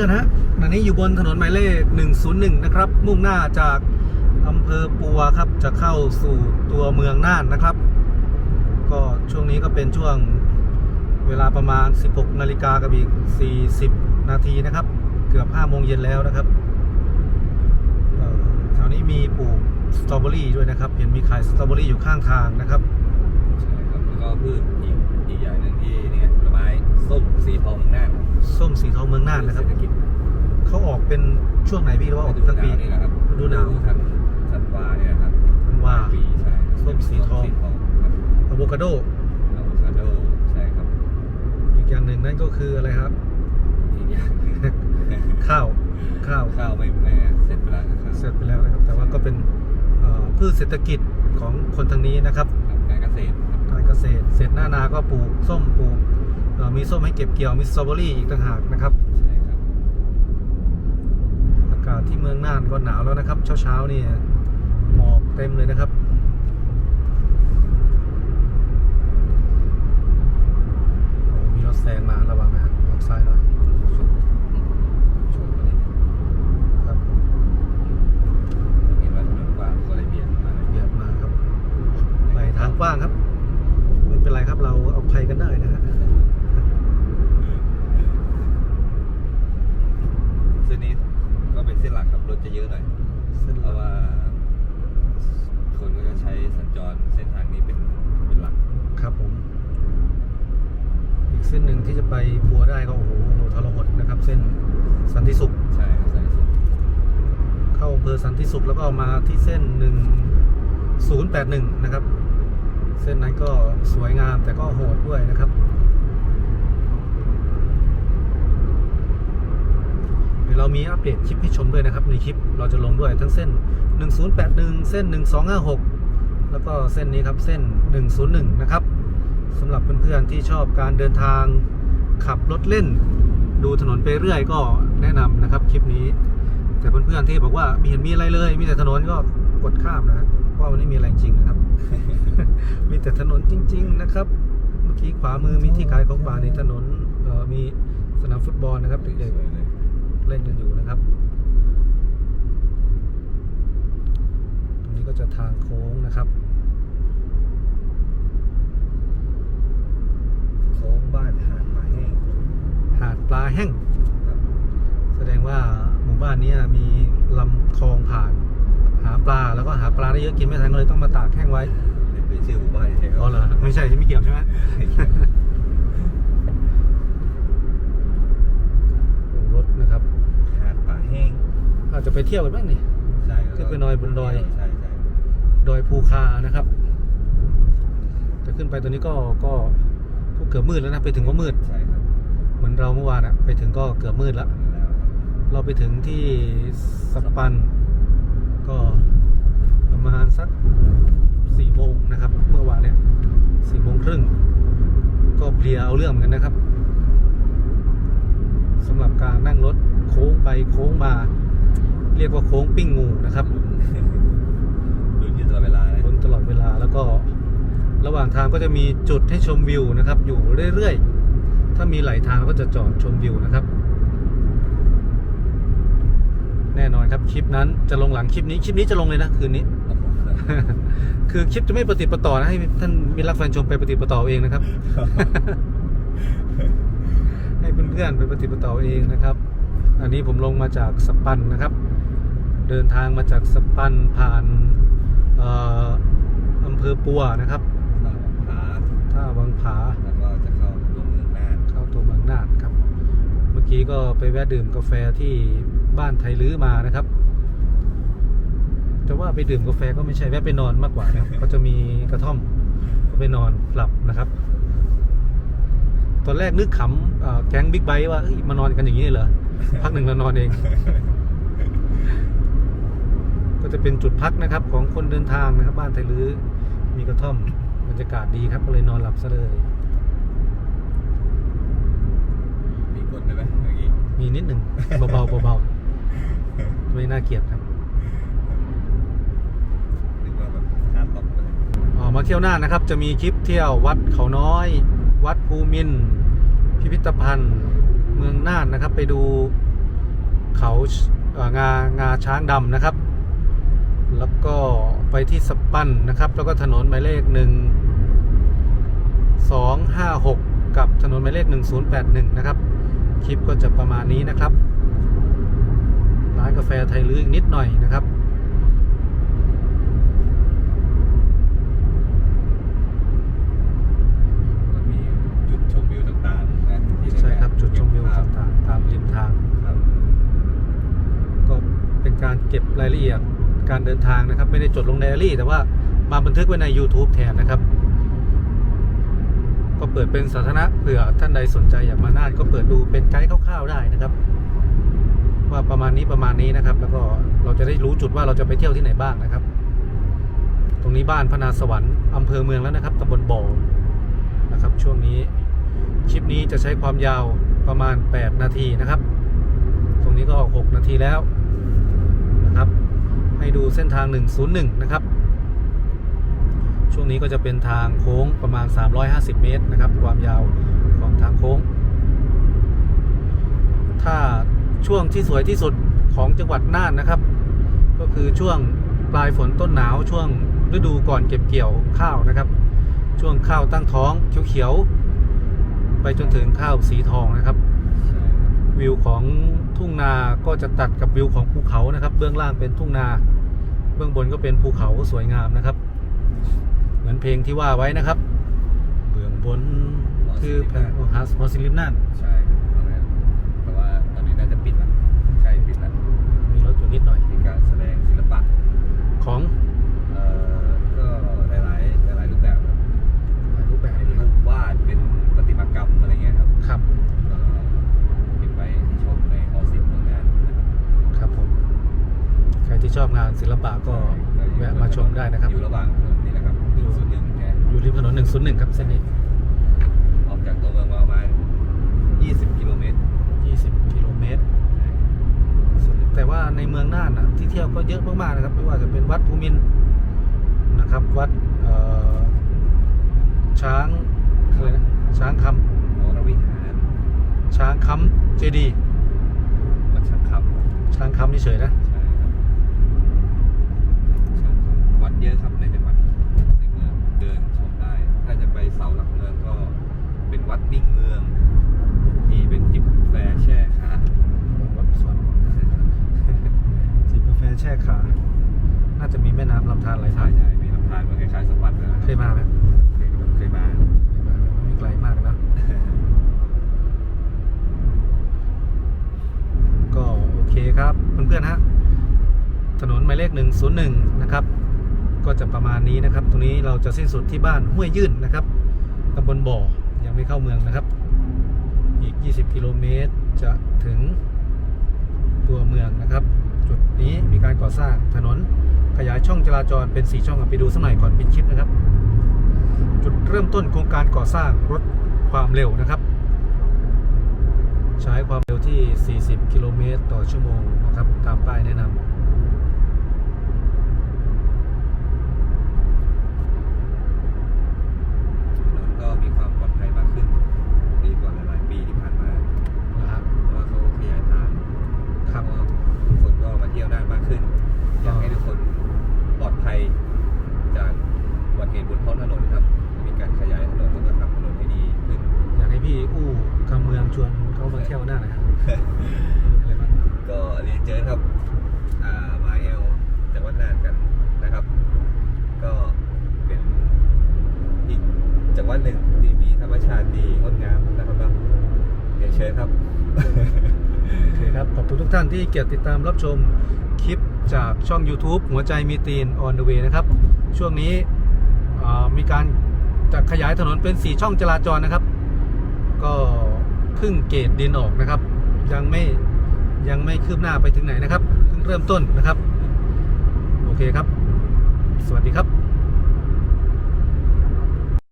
พื่อนๆฮะอันนี้อยู่บนถนนหมายเลข 101 นะครับ มุ่งหน้าจากอำเภอปัวครับ จะเข้าสู่ตัวเมืองน่านนะครับ ก็ช่วงนี้ก็เป็นช่วงเวลาประมาณ 16 นาฬิกากับอีก 40 นาทีนะครับ เกือบ 5 โมงเย็นแล้วนะครับแถวนี้มีปลูกสตรอเบอรี่ด้วยนะครับ เห็นมีขายสตรอเบอรี่อยู่ข้างทางนะครับใช่ครับแล้วก็พืชอีกอีกอย่างหนึ่งที่นี่ไงผลไม้ส้มสีทองน่า นส้มสีทองเมืองน่านนะครับเศรษฐกิจเขาออกเป็นช่วงไหนพี่หรือว่าออกฤดูทั้งหปีนาวนี่แหละครับฤดูหนาวธันธันวาเนี่ยครับธันวาปีใช่ส้มสีทองสีทองครับอะโวคาโดอะโวคาโดใช่ครับ อีกอย่างหนึ่งนั่นก็คืออะไรครับอีกอย่างหนึ่งข้าวข้าวข้าวไม่ไม่เสร็จเวลาแล้วครับเสร็จไปแล้วนะครับแต่ว่าก็เป็นเอ่อพืชเศรษฐกิจของคนทางนี้นะครับครับการเกษตรครับการเกษตรเสร็จหน้านาก็ปลูกส้มปลูกเอ่อมีส้มให้เก็บเกี่ยวมีสตรอเบอรี่อีกต่างหากนะครับใช่ครับอากาศ ที่เมืองน่านก็หนาวแล้วนะครับ เช้าๆนี่หมอกเต็มเลยนะครับโอ้มีรถแซงมาระวังนะออกซ้ายหน่อยชนไปเลยครับผมเห็นว่าถนนกว้างก็เลยครับไปทางกว้างครับ ไม่เป็นไรครับเราเอาภัยกันได้นะฮะ เส้นนี้ก็ เป็นเส้นหลักครับรถจะเยอะหน่อยเส้นเพหลัราะกว่าคนก็จะใช้สัญจรเส้นทางนี้เป็นเป็นหลักครับผม อีกเส้นหนึ่งที่จะไปปัวได้ก็โอ้โหทรหดนะครับ เส้นสันติสุข ใช่ครับสายสุดเข้าอำเภอสันติสุขแล้วก็มาที่เส้น 1081 นะครับ เส้นนั้นก็สวยงามแต่ก็โหดด้วยนะครับ เรามีอัปเดตคลิปให้ชมด้วยนะครับ ในคลิปเราจะลงด้วยทั้งเส้น 1081 เส้น 1256 แล้วก็เส้นนี้ครับเส้น 101 นะครับสำหรับเพื่อนๆที่ชอบการเดินทางขับรถเล่น ดูถนนไปเรื่อยก็แนะนำนะครับคลิปนี้ แต่เพื่อนๆที่บอกว่าไม่เห็นมีอะไรเลย มีแต่ถนนก็กดข้ามนะเพราะว่ามันไม่มีอะไรจริงนะครับ มีแต่ถนนจริง ๆ นะครับ เมื่อกี้ขวามือมีที่ขายของป่าในถนนออมีสนามฟุตบอลนะครับเด็กๆ เลยๆเล่นกันอยู่นะครับ ตรงนี้ก็จะทางโค้งนะครับ โค้งบ้านหาดหมาแห้ง หาดปลาแห้งครับแสดงว่าหมู่บ้านเนี้มีลำคลองผ่าน หาปลาแล้วก็หาปลาได้เยอะกินไม่ทันก็เลยต้องมาตากแห้งไว้เป็นชื่อหมู่บ้านใช่ไหมอ๋อเหรอไม่ใช่ไม่เกี่ยวใช่ไหม โอ้รถนะครับ หาดป่าแห้ง อาจจะไปเที่ยวกันบ้างนี่ ใช่แล้วก็ขึ้นไปนอนบนดอย ใช่ใช่ดอยภูคานะครับ แต่ขึ้นไปตอนนี้ก็ก็ก็เกือบมืดแล้วนะ ไปถึงก็มืด ใช่ครับเหมือนเราเมื่อวานอะไปถึงก็เกือบมืดแล้วแล้วครับเราไปถึงที่สปัน ก็ประมาณสักสี่โมงนะครับ เมื่อวานเนี่ยสี่โมงครึ่ง ก็เพลียเอาเรื่องเหมือนกันนะครับสำหรับการนั่งรถโค้งไปโค้งมา เรียกว่าโค้งปิ้งงูนะครับลุ้นอยู่ตลอดเวลานะบนตลอดเวลาแล้วก็ระหว่างทางก็จะมีจุดให้ชมวิวนะครับ อยู่เรื่อยๆ ถ้ามีไหลทางก็จะจอดชมวิวนะครับ แน่นอนครับคลิปนั้นจะลงหลังคลิปนี้คลิปนี้จะลงเลยนะคืนนี้ครับผมครับคือคลิปจะไม่ปฏิดประต่อนะให้ท่านมิตรรักแฟนชมไปปฏิดประต่อเองนะครับ ให้เพื่อนๆไปปฏิดประต่อเองนะครับ อันนี้ผมลงมาจากสปันนะครับ เดินทางมาจากสปันผ่านเอ่ออำเภอปัวนะครับผาท่าวังผาแล้วก็จะเข้าตัวเมืองน่านเข้าตัวเมืองน่านครับ เมื่อกี้ก็ไปแวะดื่มกาแฟที่บ้านไทยลื้อมานะครับแต่ว่าไปดื่มกาแฟก็ไม่ใช่แวะไปนอนมากกว่านะครับก็จะมีกระท่อมก็ไปนอนหลับนะครับ ตอนแรกนึกขำเอ่อแก๊งบิ๊กไบค์ว่าเอ้ยมานอนกันอย่างนี้เหรอ พักหนึ่งเรานอนเองก็ จะเป็นจุดพักนะครับของคนเดินทางนะครับ บ้านไทยลื้อมีกระท่อมบรรยากาศดีครับก็เลยนอนหลับซะเลยมีคนได้ไหมเมื่อกี้มีนิดหนึ่งเบาๆเบาๆไม่น่าเกลียดครับนึกว่าแบบฮาร์ดล็อกเลยออกมาเที่ยวน่านนะครับ จะมีคลิปเที่ยววัดเขาน้อย วัดภูมินทร์พิพิธภัณฑ์เมืองน่านนะครับ ไปดูเขาเอ่องางาช้างดำนะครับ แล้วก็ไปที่สปันนะครับ แล้วก็ถนนหมายเลขหนึ่งสองห้าหกกับถนนหมายเลขหนึ่งศูนย์แปดหนึ่งนะครับ คลิปก็จะประมาณนี้นะครับ ร้านกาแฟไทยลื้ออีกนิดหน่อยนะครับก็มีจุดชมวิวต่างๆนะที่ใช่ครับจุดชมวิวครับต่างๆตามริมทางครับก็เป็นการเก็บรายละเอียด การเดินทางนะครับ ไม่ได้จดลงในไดอารี่ แต่ว่ามาบันทึกไว้ใน YouTube แทนนะครับ ก็เปิดเป็นสาธารณะเผื่อท่านใดสนใจอยากมาน่านก็เปิดดูเป็นไกด์คร่าวๆได้นะครับ ว่าประมาณนี้ประมาณนี้นะครับ แล้วก็เราจะได้รู้จุดว่าเราจะไปเที่ยวที่ไหนบ้างนะครับ ตรงนี้บ้านพนาสวรรค์อำเภอเมืองแล้วนะครับตำบลบ่อนะครับช่วงนี้คลิปนี้จะใช้ความยาวประมาณ 8 นาทีนะครับ ตรงนี้ก็ 6 นาทีแล้วนะครับ ให้ดูเส้นทาง 101 นะครับ ช่วงนี้ก็จะเป็นทางโค้งประมาณ 350 เมตรนะครับ ความยาวของทางโค้ง ถ้าช่วงที่สวยที่สุดของจังหวัดน่านนะครับ ก็คือช่วงปลายฝนต้นหนาวช่วงฤดูก่อนเก็บเกี่ยวข้าวนะครับ ช่วงข้าวตั้งท้องเขียวๆไปจนถึงข้าวสีทองนะครับ วิวของทุ่งนาก็จะตัดกับวิวของภูเขานะครับ เบื้องล่างเป็นทุ่งนา เบื้องบนก็เป็นภูเขาสวยงามนะครับ เหมือนเพลงที่ว่าไว้นะครับ เบื้องบนคือแผ่นฮาร์สมอสิลิมน่านใช่ครับแต่ว่าตอนนี้น่าจะปิดละใช่ปิดละมีรถอยู่นิดหน่อยมีการแสดงศิลปะของ ลปะก็แวะมาชมได้นะครับอยู่ระหว่างถนนนี่แหละครับหนึ่งศูนย์หนึ่งแค่อยู่ริมถนน 101 ครับเส้นนี้ ออกจากตัวเมืองมาประมาณ20 กิโลเมตร 20 กิโลเมตร แต่ว่าในเมืองน่านนะที่เที่ยวก็เยอะมากๆนะครับ ไม่ว่าจะเป็นวัดภูมินทร์นะครับวัดเอ่อช้างอะไรนะช้างควรวิหารำช้างคำเจดีย์วัดช่างคำช้างคำนี่เฉยนะใช่ครับช่างคำวัดเยอะครับในจังหวัดในเมืองเดินชมได้ ถ้าจะไปเสาหลักเมืองก็เป็นวัดมิ่งเมือง ที่เป็นจิบกาแฟแช่ขา วัดสวนจิบกาแฟแช่ขา น่า จะมีแม่น้ำลำธารไหลใช่ผ่านใช่มีลำธารมันคล้ายๆสปัดนะเคยมาไหมเคยเคยมาไม่มาไม่ไกลมากนะ ก็โอเคครับเพื่อนๆฮะถนนหมายเลข 101 นะครับ ก็จะประมาณนี้นะครับ ตรงนี้เราจะสิ้นสุดที่บ้านห้วยยื่นนะครับตำบลบ่อยังไม่เข้าเมืองนะครับ อีก 20 กิโลเมตรจะถึงตัวเมืองนะครับ จุดนี้มีการก่อสร้างถนน ขยายช่องจราจรเป็น4ช่องไปดูสักหน่อยก่อนปิดคลิปนะครับ จุดเริ่มต้นโครงการก่อสร้างรถความเร็วนะครับ ใช้ความเร็วที่ 40 กิโลเมตรต่อชั่วโมงนะครับ ตามป้ายแนะนำ ถนนก็มีความปลอดภัยมากขึ้น ดีกว่าหลายๆปีที่ผ่านมา นะครับ เพราะว่าเขาขยายทาง ครับ แล้วก็ทุกคนก็มาเที่ยวน่านมากขึ้น อยากให้ทุกคนปลอดภัยจากอุบัติเหตุบนท้องถนนครับ มีการขยายถนนแล้วก็ทำถนนให้ดีขึ้น อยากให้พี่อู้คำเมืองชวนเขามาเที่ยวหน้าหน่อยครับอะไรบ้าง ก็เรียนเจอครับ อ่ามาเอลจังหวัดน่านกันนะครับ ก็เป็นอีกจังหวัดหนึ่งที่มีธรรมชาติดีงดงามนะครับเนาะเรียนเชิญครับ โอเคครับ ขอบคุณ ท่านที่เกียรติติดตามรับชมคลิปจากช่อง YouTube หัวใจมีตีน on the way นะครับ ช่วงนี้มีการจะขยายถนนเป็น 4 ช่องจราจรนะครับ ก็พิ่งเกตดินออกนะครับ ยังไม่ยังไม่คืบหน้าไปถึงไหนนะครับเพิ่งเริ่มต้นนะครับ โอเคครับ สวัสดีครับ